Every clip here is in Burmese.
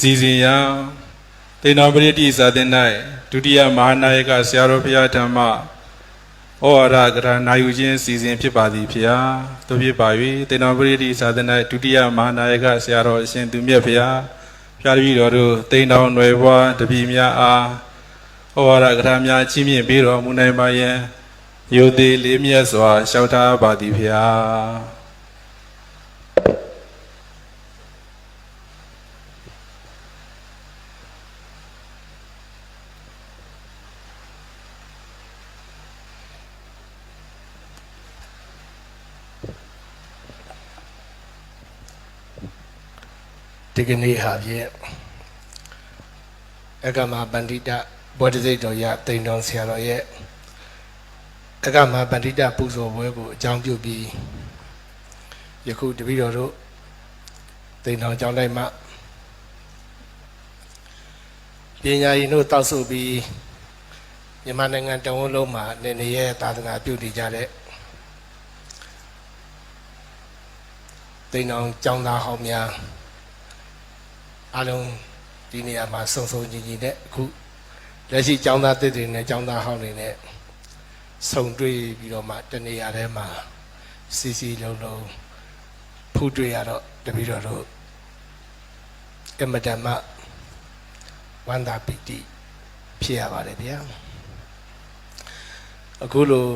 စီစဉ်ရာတေနာပရိတိဇာတင်၌ဒုတိယမဟာနာယကဆရာတော်ဘုရားဓမ္မဩဝါဒကရနာယူခြင်းစီစဉ်ဖြစ်ပါသည်ဖျားတို့ဖြစ်ပါ၍တေနာပရိတိဇာတင်၌ဒုတိယမဟာနာယကဆရာတော်အရှင်သူမြတ်ဖျားဖျားတပည့်တော်တို့တိန်တော်ຫນွယ်ဘွားတပည့်များအားဩဝါဒကရများချီးမြှင့်ပေးတော်မူနိုင်ပါယံယုတ်သေးလေးမြတ်စွာရှောက်ထားပါသည်ဖျား ဒီကနေ့ဟာဖြင့်အကမပန္တိတဘောဓိစိတ်တော်ရတိန်တော်ဆရာတော်ရဲ့အကမပန္တိတပူဇော်ပွဲကိုအကြောင်းပြုပြီးယခုတပည့်တော်တို့တိန်တော်ကျောင်းတိုင်းမှာပညာရင်တို့တောက်ဆုပ်ပြီးမြန်မာနိုင်ငံတဝန်းလုံးမှာနေနေရဲ့သာသနာပြုတည်ကြတဲ့တိန်တော်ကျောင်းသားဟောင်းများ အားလုံးဒီနေရာမှာစုံစုံညီညီနဲ့အခုလက်ရှိចောင်းသားတစ်တွေနဲ့ចောင်းသားဟောင်းတွေနဲ့ဆုံတွေ့ပြီးတော့မှတနေရာထဲမှာစီစီလုံးလုံးဖူးတွေ့ရတော့တပည့်တော်တို့အမတမဝန္တာပီတိဖြစ်ရပါတယ်ဗျာအခုလို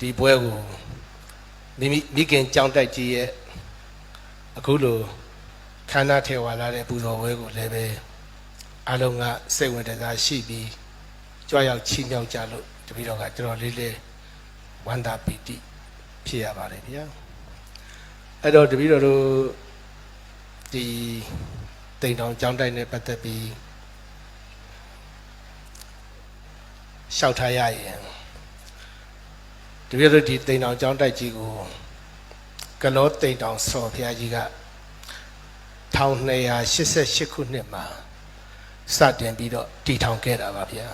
ဒီပွဲကိုမိမိမိခင်ကြောင်းတိုက်ကြီးရဲ့အခုလို ခန္ဓာထေဝါလာတဲ့ပူဇော်ပွဲကိုလည်းပဲအလုံးကစိတ်ဝင်တစားရှိပြီးကြွားရောက်ချီးမြှောက်ကြလို့တပည့်တော်ကတော်တော်လေးလေးဝန္တာပီတိဖြစ်ရပါတယ်ဗျာအဲ့တော့တပည့်တော်တို့ဒီတိမ်တောင်ကျောင်းတိုက်နဲ့ပတ်သက်ပြီးရှောက်ထားရရင်တပည့်တော်ဒီတိမ်တောင်ကျောင်းတိုက်ကြီးကိုကလောတိမ်တောင်ဆော်ဖျားကြီးက 1288ခုနှစ်မှာစတင်ပြီးတော့တည်ထောင်ခဲ့တာပါဗျာ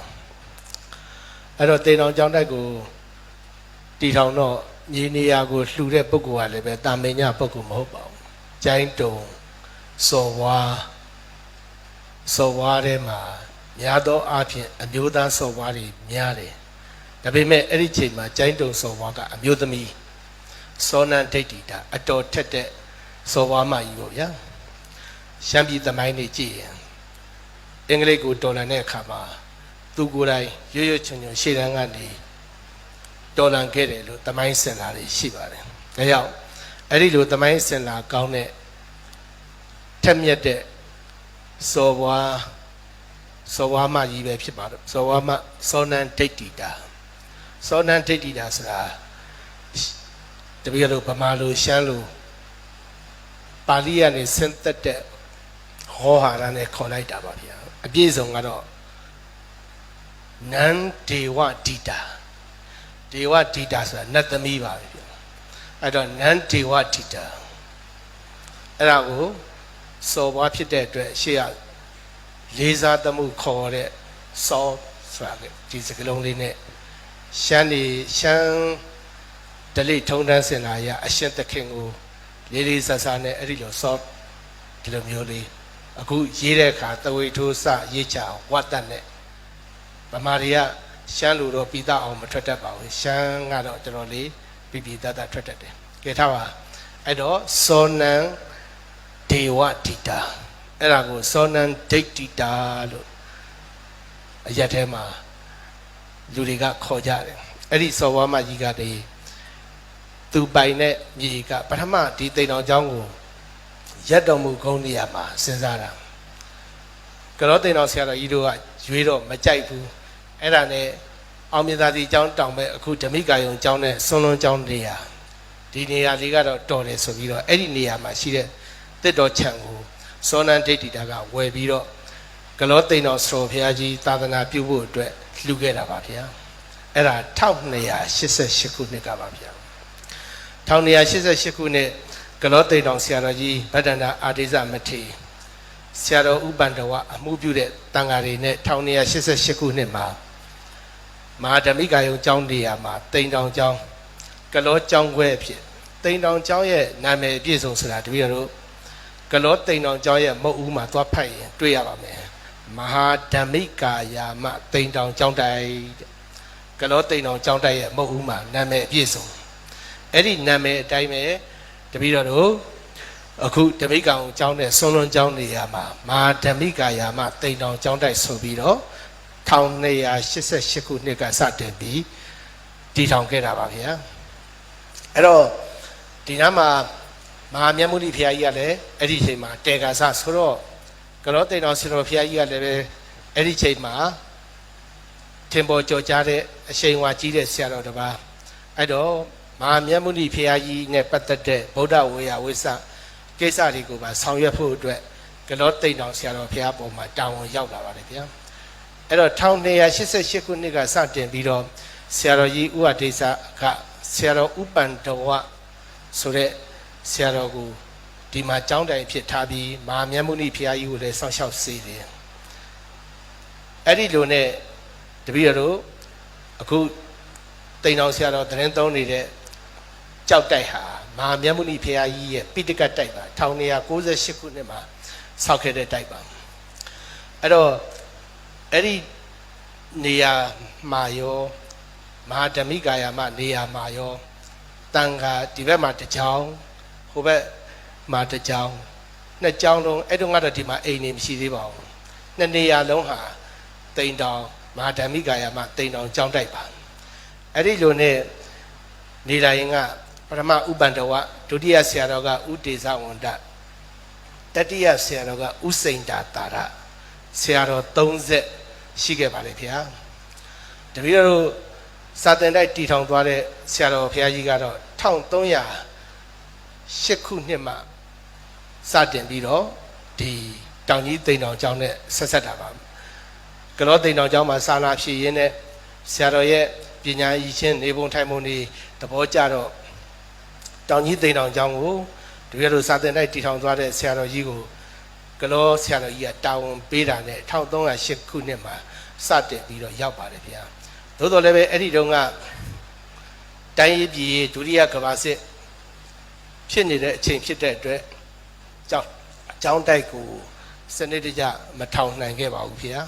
အဲ့တော့တေတောင်ကျောင်းတိုက်ကိုတည်ထောင်တော့မြေနေရာကိုလှူတဲ့ပုဂ္ဂိုလ်ကလည်းပဲတာမင်ညပုဂ္ဂိုလ်မဟုတ်ပါဘူးကျိုင်းတုံစော်ဝါစော်ဝါထဲမှာများသောအားဖြင့်အမျိုးသားစော်ဝါတွေများတယ်ဒါပေမဲ့အဲ့ဒီချိန်မှာကျိုင်းတုံစော်ဝါကအမျိုးသမီးစောနန္ဒိဋ္ဌိတာအတော်ထက်တဲ့စော်ဝါမကြီးပေါ့ဗျာ ရှမ်းပြည်သမိုင်းနေကြည့်ရင်အင်္ဂလိပ်ကိုတော်လန်တဲ့အခါမှာသူကိုယ်တိုင်ရွရွချွန်ချွန်ရှေ့တန်းကနေတော်လန်ခဲ့တယ်လို့သမိုင်းစင်လာတွေရှိပါတယ်။ဒါကြောင့်အဲ့ဒီလိုသမိုင်းစင်လာကောင်းတဲ့ထက်မြက်တဲ့စော်ဘွားစော်ဘွားမကြီးပဲဖြစ်ပါတော့စော်ဘွားမစောနန်ဒိဋ္ဌိတာစောနန်ဒိဋ္ဌိတာဆိုတာတပည့်တော်ဗမာလိုရှမ်းလိုပါဠိကနေဆင်းသက်တဲ့ ဟောဟာရနဲ့ခေါ်လိုက်တာပါဗျာအပြည့်စုံကတော့နန္ဒေဝဒိတာဒေဝဒိတာဆိုတာနတ်သမီးပါပဲဗျာအဲ့တော့နန္ဒေဝဒိတာအဲ့ဒါကိုစော်ဘွားဖြစ်တဲ့အတွက်ရှေ့ကလေးစားသမှုခေါ်တဲ့စောဆိုတာကဒီစကလုံးလေးနဲ့ရှမ်းနေရှမ်းဒလိထုံတန်းစင်လာရအရှင်သခင်ကိုလေးလေးဆဆနဲ့အဲ့ဒီလိုစောဒီလိုမျိုးလေး အခုရေးတဲ့အခါတဝိထိုးစရေးချဝတ်တက်နဲ့ဗမာတွေကရှမ်းလူတော့ပြီးသားအောင်မထွက်တတ်ပါဘူးရှမ်းကတော့တော်တော်လေးပြီးပြီးသားသားထွက်တတ်တယ်ကဲထားပါအဲ့တော့စောနံဒေဝတိတာအဲ့ဒါကိုစောနံဒိဋ္ဌိတာလို့အရက်ထဲမှာလူတွေကခေါ်ကြတယ်အဲ့ဒီစောဝါမကြီးကတည်းသူပိုင်တဲ့မြေကပထမဒီတိမ်တော်เจ้าကို ရက်တော်မူကုန်းနေရာမှာစဉ်းစားတာကရောတင်တော်ဆရာတော်ကြီးတို့ကရွေးတော့မကြိုက်ဘူးအဲ့ဒါနဲ့အောင်မြင်သာစီကျောင်းတောင်ပဲအခုဓမိကာယုံကျောင်းနဲ့ဆွန်လွန်ကျောင်းနေရာဒီနေရာလေးကတော့တော်တယ်ဆိုပြီးတော့အဲ့ဒီနေရာမှာရှိတဲ့တစ်တော်ခြံကိုစောနန္ဒိဋ္ဌိတာကဝယ်ပြီးတော့ကလောတင်တော်ဆော်ဖရာကြီးသာသနာပြုဖို့အတွက်လှူခဲ့တာပါဗျာအဲ့ဒါ1288ခုနှစ်ကပါဗျာ1288ခုနှစ် ကလောတိန်တောင်ဆရာတော်ကြီးဗဒ္ဒန္တာအာတိဇမထေဆရာတော်ဥပန္တဝအမှုပြုတဲ့တန်ဃာတွေနဲ့1988ခုနှစ်မှာမဟာဓမ္မိကာယုံကျောင်းနေရာမှာတိန်တောင်ကျောင်းကလောကျောင်းခွဲအဖြစ်တိန်တောင်ကျောင်းရဲ့နာမည်အပြည့်စုံဆိုတာတပည့်တော်တို့ကလောတိန်တော်ကျောင်းရဲ့မုတ်ဦးမှာသွားဖတ်ရင်တွေ့ရပါမယ်မဟာဓမ္မိကာယာမတိန်တော်ကျောင်းတိုင်တဲ့ကလောတိန်တော်ကျောင်းတိုင်ရဲ့မုတ်ဦးမှာနာမည်အပြည့်စုံအဲ့ဒီနာမည်အတိုင်းပဲ တပည့်တော်တို့အခုဓမ္မိကောင်ကျောင်းနဲ့ဆွန်လွန်ကျောင်းနေရာမှာမဟာဓမ္မိကာယာမတိန်တော်ကျောင်းတိုင်ဆိုပြီးတော့1288ခုနှစ်ကစတင်ပြီးတည်ထောင်ခဲ့တာပါဗျာအဲ့တော့ဒီနားမှာမဟာမြတ်မုနိဖရာကြီးကလည်းအဲ့ဒီချိန်မှာတေကာဆဆိုတော့ကလောတိန်တော်ဆင်တော်ဖရာကြီးကလည်းပဲအဲ့ဒီချိန်မှာထင်ပေါ်ကြော်ကြားတဲ့အရှိန်ဝါကြီးတဲ့ဆရာတော်တစ်ပါးအဲ့တော့ မဟာမြတ်မုနိဖရာကြီးနဲ့ပတ်သက်တဲ့ဗုဒ္ဓဝေယဝိသကိစ္စတွေကိုပါဆောင်ရွက်ဖို့အတွက်ကလောတိန်တော်ဆရာတော်ဖရာပေါ်မှာတာဝန်ရောက်လာပါတယ်ဗျာအဲ့တော့1288ခုနှစ်ကစတင်ပြီးတော့ဆရာတော်ကြီးဥပဒေစာကဆရာတော်ဥပန္တဝဆိုတဲ့ဆရာတော်ကိုဒီမှာကြောင်းတိုင်ဖြစ်ထားပြီးမဟာမြတ်မုနိဖရာကြီးကိုလည်းစောင့်ရှောက်စေတယ်အဲ့ဒီလိုနဲ့တပည့်တော်တို့အခုတိန်တော်ဆရာတော်သတင်းသုံးနေတဲ့ ကြောက်တိုက်ဟာမဟာမြတ်မုနိဖရာကြီးရဲ့ပိဋကတ်တိုက်ပါ1998ခုနှစ်မှာဆောက်ခဲ့တဲ့တိုက်ပါအဲ့တော့အဲ့ဒီနေရာမှာရောမဟာဓမ္မိကာယာမနေရာမှာရောတန်ခါဒီဘက်မှာတစ်ကြောင်ဟိုဘက်မှာတစ်ကြောင်နှစ်ကြောင်လုံးအဲ့တုန်းကတော့ဒီမှာအိမ်နေမရှိသေးပါဘူးနှစ်နေရာလုံးဟာတိန်တောင်မဟာဓမ္မိကာယမှာတိန်တောင်ကြောင်းတိုက်ပါအဲ့ဒီလိုနဲ့နေလာရင်က ပထမဥပန္တဝဒုတိယဆရာတော်ကဥတေဇဝန္တတတိယဆရာတော်ကဥစိန်တာတာရဆရာတော်30ရှိခဲ့ပါလေဗျာတပည့်တော်တို့စာတင်တိုက်တီထောင်သွားတဲ့ဆရာတော်ဘုရားကြီးကတော့1300ရှစ်ခုနှစ်မှစတင်ပြီးတော့ဒီတောင်ကြီးတိန်တောင်ကျောင်းနဲ့ဆက်ဆက်တာပါကလောတိန်တောင်ကျောင်းမှာစာနာဖြည့်ရင်းနဲ့ဆရာတော်ရဲ့ပညာရည်ချင်းနေပုံထိုင်ပုံတွေသဘောကျတော့ တောင်ကြီးတိန်တောင်ကျောင်းကိုတကယ်လို့စာသင်တိုက်တည်ထောင်သွားတဲ့ဆရာတော်ကြီးကိုကလောဆရာတော်ကြီးကတာဝန်ပေးတာနဲ့1308ခုနှစ်မှာစတင်ပြီးတော့ရောက်ပါတယ်ဗျာသို့တော်လည်းပဲအဲ့ဒီတုန်းကတိုင်းရေးပြည်ဒုတိယကမ္ဘာစစ်ဖြစ်နေတဲ့အချိန်ဖြစ်တဲ့အတွက်ကြောင်းအကြောင်းတိုက်ကိုစနစ်တကျမထောင်နိုင်ခဲ့ပါဘူးဖေ။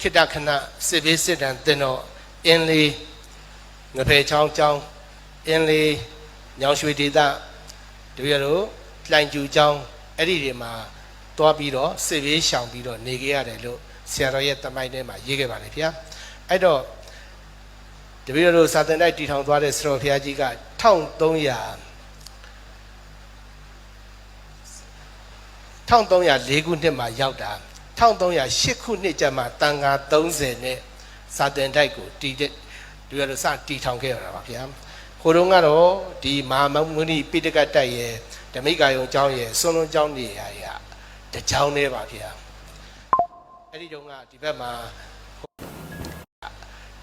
ခိတ္တခဏစစ်ဘေးစစ်တမ်းတင်တော့အင်းလေးငဖယ်ချောင်းကျောင်း အင်းလေးညောင်ရွှေဒေသတပည့်တော်လှိုင်ကျူကျောင်းအဲ့ဒီတွေမှာတွားပြီးတော့စစ်ဘေးရှောင်ပြီးတော့နေခဲ့ရတယ်လို့ဆရာတော်ရဲ့တမိုင်းထဲမှာရေးခဲ့ပါတယ်ဗျာ။အဲ့တော့တပည့်တော်တို့စာသင်တိုက်တည်ထောင်သွားတဲ့ဆရာတော်ဘုရားကြီးက1300 1304ခုနှစ်မှာရောက်တာ1308ခုနှစ်ကျမှတန်ဃာ30နဲ့စာသင်တိုက်ကိုတည်တဲ့ဒီလိုစတည်ထောင်ခဲ့ရတာပါဗျာ ဟိုတုန်းကတော့ဒီမဟာမုနိပိဋကတ်တိုက်ရဲ့ဓမိကာယုံကျောင်းရဲ့စွန်းလွန်ကျောင်းနေရာရတကျောင်းလေးပါဗျာအဲ့ဒီတုန်းကဒီဘက်မှာ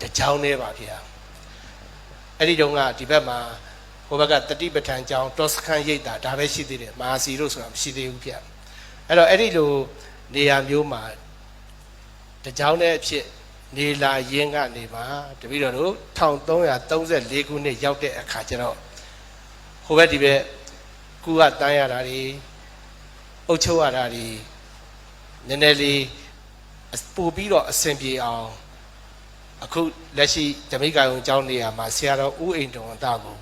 တကျောင်းလေးပါဗျာအဲ့ဒီတုန်းကဒီဘက်မှာဟိုဘက်ကတတိပဋ္ဌာန်ကျောင်းတောစခန်းရိပ်တာဒါပဲရှိသေးတယ်မဟာစီလို့ဆိုတာမရှိသေးဘူးဗျအဲ့တော့အဲ့ဒီလိုနေရာမျိုးမှာတကြောင်းနဲ့အဖြစ် နေလာရင်းကနေပါတပည့်တော်တို့1334ခုနှစ်ရောက်တဲ့အခါကျတော့ဟိုဘက်ဒီဘက်ကူကတန်းရတာတွေအုတ်ချုပ်ရတာတွေနည်းနည်းလေးပို့ပြီးတော့အဆင်ပြေအောင်အခုလက်ရှိဓမိကာယုံကျောင်းနေရာမှာဆရာတော်ဦးအိမ်တော်တာကို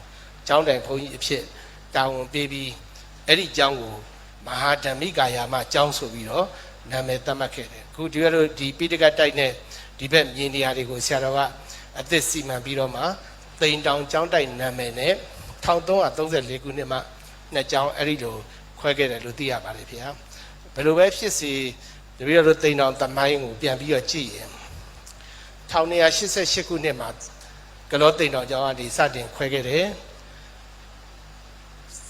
ကျောင်းတိုင်ဘုန်းကြီးအဖြစ်တာဝန်ပေးပြီးအဲ့ဒီကျောင်းကိုမဟာဓမိကာယာမကျောင်းဆိုပြီးတော့နာမည်သတ်မှတ်ခဲ့တယ်အခုဒီလိုဒီပိဋကတ်တိုက်နဲ့ ဒီဘက်မြင်နေရာတွေကိုဆရာတော်ကအသစ်စီမံပြီးတော့မှတိန်တောင်ကျောင်းတိုက်နာမည်နဲ့1334ခုနှစ်မှနှစ်ကျောင်းအဲ့ဒီလိုခွဲခဲ့တယ်လို့သိရပါတယ်ဗျာဘယ်လိုပဲဖြစ်စီတပည့်တော်တိန်တောင်သမိုင်းကိုပြန်ပြီးတော့ကြည့်ရင်1988ခုနှစ်မှာကလောတိန်တော်ကျောင်းကနေစတင်ခွဲခဲ့တယ်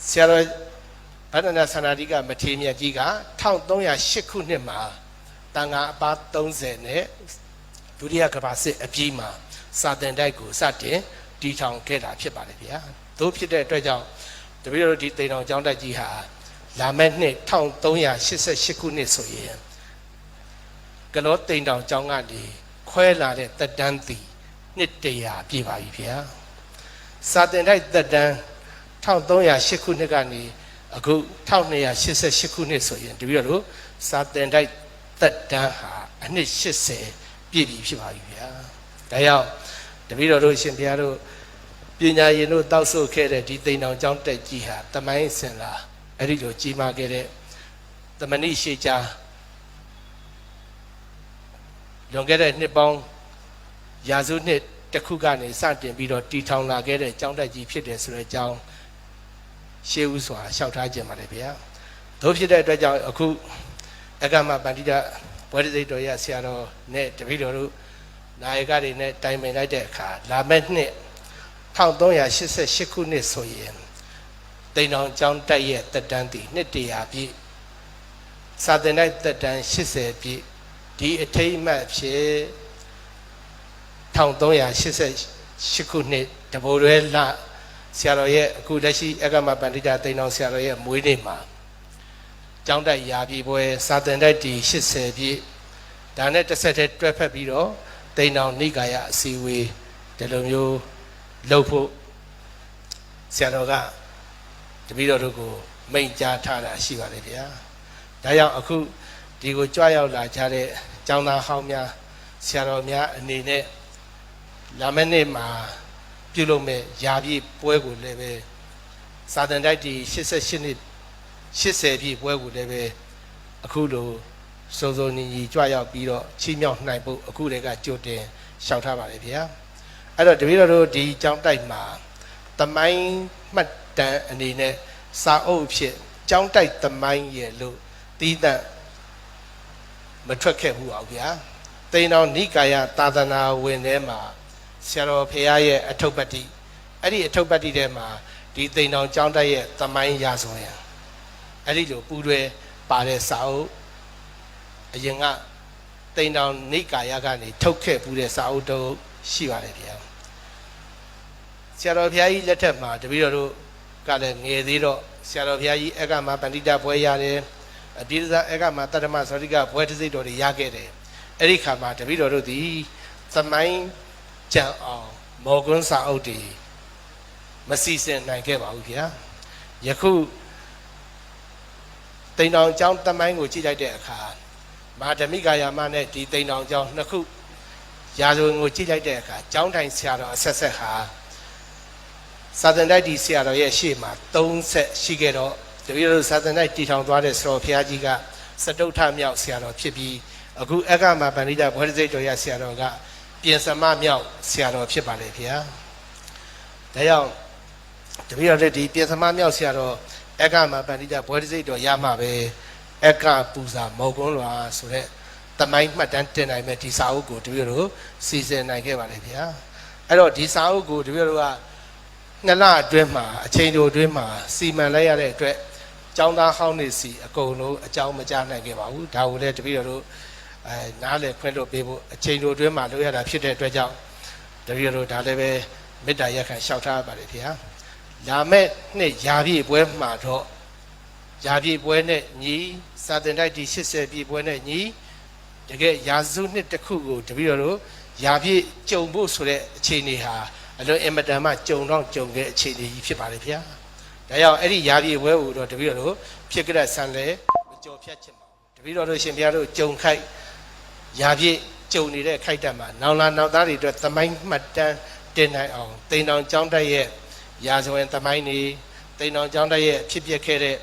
ဆရာတော်ဗန္ဒနာသန္တာတိကမထေမြတ်ကြီးက1308ခုနှစ်မှာတန်ဃာအပါ30နဲ့ ဒုတိယကမ္ဘာစစ်အပြီးမှာစာတင်တိုက်ကိုစတင်တည်ထောင်ခဲ့တာဖြစ်ပါတယ်ဗျာတို့ဖြစ်တဲ့အတွက်ကြောင့်တပည့်တော်ဒီတိန်တော်ကျောင်းတိုက်ကြီးဟာလာမယ့်နှစ်1388ခုနှစ်ဆိုရင်ကလောတိန်တော်ကျောင်းကနေခွဲလာတဲ့တက်တန်းသည်နှစ်တရာပြည့်ပါပြီဗျာစာတင်တိုက်တက်တန်း1308ခုနှစ်ကနေအခု1288ခုနှစ်ဆိုရင်တပည့်တော်တို့စာတင်တိုက်သက်တမ်းဟာအနှစ်80 ပြည့်ပြီဖြစ်ပါပြီဗျာဒါကြောင့်တပည့်တော်တို့ရှင်ဘုရားတို့ပညာရင်တို့တောက်ဆုတ်ခဲ့တဲ့ဒီသိန်အောင်ကျောင်းတက်ကြီးဟာတမိုင်းစင်လာအဲ့ဒီလိုကြီးမားခဲ့တဲ့သမဏိရှိချာလွန်ခဲ့တဲ့နှစ်ပေါင်းရာစုနှစ်တစ်ခုကနေစတင်ပြီးတော့တီထောင်လာခဲ့တဲ့ကျောင်းတက်ကြီးဖြစ်တယ်ဆိုတဲ့အကြောင်းရှေးဦးစွာလျှောက်ထားခြင်းပါတယ်ဗျာတို့ဖြစ်တဲ့အတွက်ကြောင့်အခုအကမပန္တိတ ဘဝရစိတ်တော်ရဆရာတော်နဲ့တပည့်တော်တို့နာယကတွေနဲ့တိုင်ပင်လိုက်တဲ့အခါလာမယ့်နှစ်1388ခုနှစ်ဆိုရင်တိန်အောင်ကျောင်းတက်ရဲ့တက်တန်းတည်နှစ်တရာပြည့်စာသင်တိုက်တက်တန်း80ပြည့်ဒီအထိမ့်အမှတ်ဖြစ်1388ခုနှစ်တဘိုးရဲလဆရာတော်ရဲ့အခုလက်ရှိအကမပန္တိတာတိန်တော်ဆရာတော်ရဲ့မွေးနေ့မှာ ကျောင်းတိုက်ရာပြည်ပွဲစာသင်တိုက်တီ80ပြည့်ဒါနဲ့တစ်ဆက်တည်းတွဲဖက်ပြီးတော့တိန်တော်နိကာယအစည်းအဝေးဒီလိုမျိုးလုပ်ဖို့ဆရာတော်ကတပည့်တော်တို့ကိုမိန့်ကြားထားတာရှိပါတယ်ဗျာဒါကြောင့်အခုဒီကိုကြွရောက်လာကြတဲ့ကျောင်းသားဟောင်းများဆရာတော်များအနေနဲ့လာမယ့်နေ့မှာပြုလုပ်မဲ့ယာပြည့်ပွဲကိုလည်းပဲစာတန်တိုက်တီ88နှစ် 80ပြည့်ပွဲကိုလည်းပဲအခုလိုစုံစုံညီညီကြွရောက်ပြီးတော့ချီးမြှောက်နိုင်ဖို့အခုတည်းကကြိုတင်ရှောက်ထားပါလေဗျာအဲ့တော့တပည့်တော်တို့ဒီကျောင်းတိုက်မှာတမိုင်းမှတ်တမ်းအနေနဲ့စာအုပ်အဖြစ်ကျောင်းတိုက်တမိုင်းရဲ့လို့တီးတန့်မထွက်ခဲ့ဘူးအောင်ဗျာတိန်တော်နိကာယသာသနာဝင်ထဲမှာဆရာတော်ဖေရရဲ့အထုပ်ပတ္တိအဲ့ဒီအထုပ်ပတ္တိထဲမှာဒီသိန်တော်ကျောင်းတက်ရဲ့သမိုင်းရာဇဝင် အဲ့ဒီလိုပူတွဲပါတဲ့စာအုပ်အရင်ကသိန်တော်နေကာယကနေထုတ်ခဲ့ပူတဲ့စာအုပ်တော့ရှိပါတယ်ဗျာဆရာတော်ဘုရားကြီးလက်ထက်မှာတပည့်တော်တို့ကလည်းငယ်သေးတော့ဆရာတော်ဘုရားကြီးအကမပန္တိတဘွဲရတယ်အပြည့်စုံအကမတတ္တမသောတိကဘွဲတစိတ်တော်တွေရခဲ့တယ်အဲ့ဒီခါမှာတပည့်တော်တို့ဒီသမိုင်းကြံအောင်မော်ကွန်းစာအုပ်တွေမစီစဉ်နိုင်ခဲ့ပါဘူးဗျာယခု တိန်တောင်ကျောင်းတမိုင်းကိုကြည့်လိုက်တဲ့အခါမဟာဓမိကာယာမနဲ့ဒီတိန်တောင်ကျောင်းနှစ်ခုရာဇဝင်ကိုကြည့်လိုက်တဲ့အခါကျောင်းတိုင်ဆရာတော်အဆက်ဆက်ဟာစာသင်တိုက်ဒီဆရာတော်ရဲ့ရှေ့မှာ3ဆက်ရှိခဲ့တော့တပည့်တော်စာသင်တိုက်တီထောင်သွားတဲ့ဆရာတော်ဘုရားကြီးကစတုထမြောက်ဆရာတော်ဖြစ်ပြီးအခုအက္ခမပန္နိတဘဝရစိတ်တော်ရဆရာတော်ကပြင်စမမြောက်ဆရာတော်ဖြစ်ပါလေဗျာ။ဒါကြောင့်တပည့်တော်တို့ဒီပြင်စမမြောက်ဆရာတော် အက္ခမပန္တိတဘွဲတစိတ်တော်ရမှာပဲအက္ခပူဇာမောကုန်းလွာဆိုတဲ့တမိုင်းမှတ်တမ်းတင်နိုင်မဲ့ဒီစာအုပ်ကိုတပည့်တော်တို့စီစဉ်နိုင်ခဲ့ပါလေဗျာ။အဲ့တော့ဒီစာအုပ်ကိုတပည့်တော်တို့ကနှစ်လအတွင်းမှာအချိန်တိုအတွင်းမှာစီမံလိုက်ရတဲ့အတွက်ကျောင်းသားဟောင်းနေစီအကုန်လုံးအကြောင်းမကြားနိုင်ခဲ့ပါဘူး။ဒါကိုလည်းတပည့်တော်တို့အဲနားလည်ခွင့်လို့ပေးဖို့အချိန်တို့အတွင်းမှာလုပ်ရတာဖြစ်တဲ့အတွက်ကြောင့်တပည့်တော်ဒါလည်းပဲမေတ္တာရက်ခံလျှောက်ထားပါတယ်ခင်ဗျာ လာမဲ့နှစ်ယာပြည့်ပွဲမှာတော့ယာပြည့်ပွဲနဲ့ညီစာတင်တိုက်ဒီ80ပြည့်ပွဲနဲ့ညီတကယ်ရာစုနှစ်တစ်ခုကိုတပည့်တော်တို့ယာပြည့်ကြုံဖို့ဆိုတဲ့အခြေအနေဟာအလွန်အင်မတန်မှကြုံတော့ကြုံခဲ့အခြေအနေကြီးဖြစ်ပါလေဗျာဒါကြောင့်အဲ့ဒီယာပြည့်ပွဲကိုတော့တပည့်တော်တို့ဖြစ်ကြတဲ့ဆန်လေမကြော်ဖြတ်ချင်ပါဘူးတပည့်တော်တို့ရှင်ဘုရားတို့ကြုံခိုက်ရာပြည့်ကြုံနေတဲ့ခိုက်တက်မှာနောင်လာနောက်သားတွေအတွက်သမိုင်းမှတ်တမ်းတင်နိုင်အောင်တိန်တောင်ကျောင်းတက်ရဲ့ ရာဇဝင်သမိုင်းတွေတိန်တောင်ကျောင်းတက်ရဲ့ဖြစ်ပျက်ခဲ့တဲ့